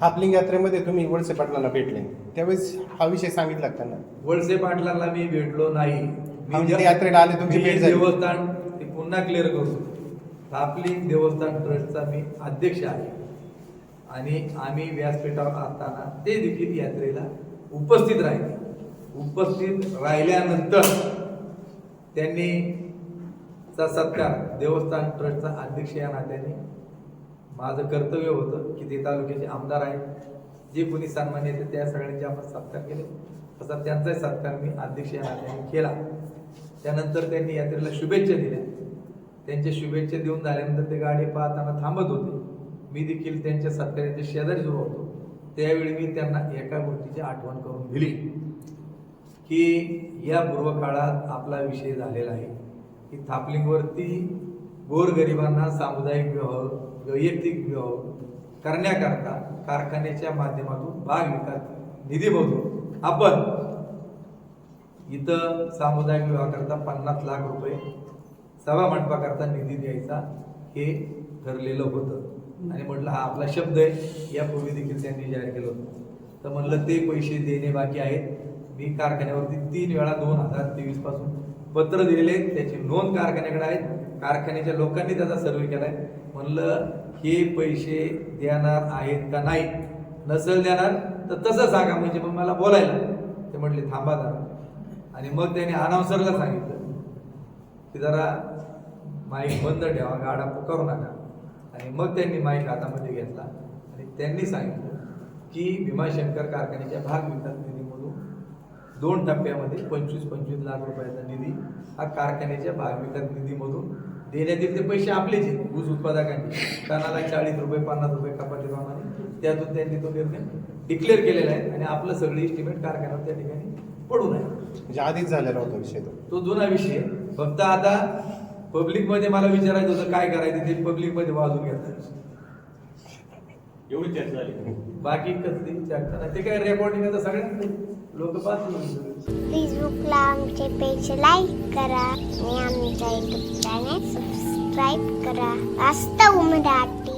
हापलिंग यात्रेमध्ये तुम्ही वळसे पाटलांना भेटले. त्यावेळेस हा विषय सांगितला का त्यांना? वळसे पाटलांना मी भेटलो नाही. मी आम्ही ज्या- त्या यात्रेला आले, तुमची मी भेट झाली. देवस्थान ते पुन्हा क्लिअर करतो थापलिंग देवस्थान ट्रस्टचा मी अध्यक्ष आहे. आणि आम्ही व्यासपीठावर असताना ते देखील यात्रेला उपस्थित राहिले. उपस्थित राहिल्यानंतर त्यांनी चा सत्कार देवस्थान ट्रस्टचा अध्यक्ष या नात्याने माझं कर्तव्य होतं की ते तालुक्याचे आमदार आहेत जे कोणी सन्मान येते त्या सगळ्यांचे आपण सत्कार केले. तसा त्यांचाही सत्कार मी अध्यक्ष या नात्याने केला. त्यानंतर त्यांनी यात्रेला शुभेच्छा दिल्या. त्यांच्या शुभेच्छा देऊन झाल्यानंतर ते गाडी पाहताना थांबत होते. मी देखील त्यांच्या सत्काराच्या शेजारी जो होतो. त्यावेळी मी त्यांना एका गोष्टीची आठवण करून दिली की या पूर्व काळात आपला विषय झालेला आहे. की थापलिंगवरती गोरगरिबांना सामुदायिक विवाह वैयक्तिक विवाह करण्याकरता कारखान्याच्या माध्यमातून भाग विकास निधी बघतो आपण इथं सामुदायिक विवाहाकरता पन्नास लाख रुपये सभा मंडपाकरता निधी द्यायचा हे ठरलेलं होतं. आणि म्हटलं हा आपला शब्द आहे. यापूर्वी देखील त्यांनी जाहीर केलं होतं. तर म्हणलं ते पैसे देणे बाकी आहेत. मी कारखान्यावरती तीन वेळा दोन हजार तेवीसपासून पत्र दिलेले आहेत त्याची नोंद कारखान्याकडे आहेत. कारखान्याच्या लोकांनी त्याचा सर्वे केलाय. म्हणलं हे पैसे देणार आहेत का नाही? नसेल देणार तर तसं सांगा. म्हणजे मग मला बोलायला ते म्हटले थांबा जरा. आणि मग त्याने अनाउन्सरला सांगितलं की जरा माईक बंद ठेवा गाडा पुकारू नका. आणि मग त्यांनी माईक हातामध्ये घेतला. आणि त्यांनी सांगितलं की भीमाशंकर कारखान्याच्या भाग विकास निधी दोन टप्प्यामध्ये पंचवीस पंचवीस लाख रुपयाचा निधी हा कारखान्याच्या भाग विकास निधीमधून देण्यात येईल. ते पैसे आपलेच आहेत ऊस उत्पादकांनी टनाला चाळीस रुपये पन्नास रुपये कपाती प्रमाणे त्यातून त्यांनी तो निर्णय डिक्लेअर केलेला आहे आणि आपलं सगळं इस्टिमेट कारखान्यावर त्या ठिकाणी पडून आहे. म्हणजे आधीच झालेला होता विषय तो. तो जुना विषय. फक्त आता पब्लिकमध्ये मला विचारायचं होतं काय करायचं ते पब्लिकमध्ये वाजून घेतात एवढी चर्चा झाली. बाकी कसली चर्चा ते काय रेकॉर्डिंग आता सगळ्यांना लोक पाहतील फेसबुकला आमचे पेज लाईक करा आणि आमच्या युट्यूब चॅनेल सबस्क्राईब करा. वास्तव मराठी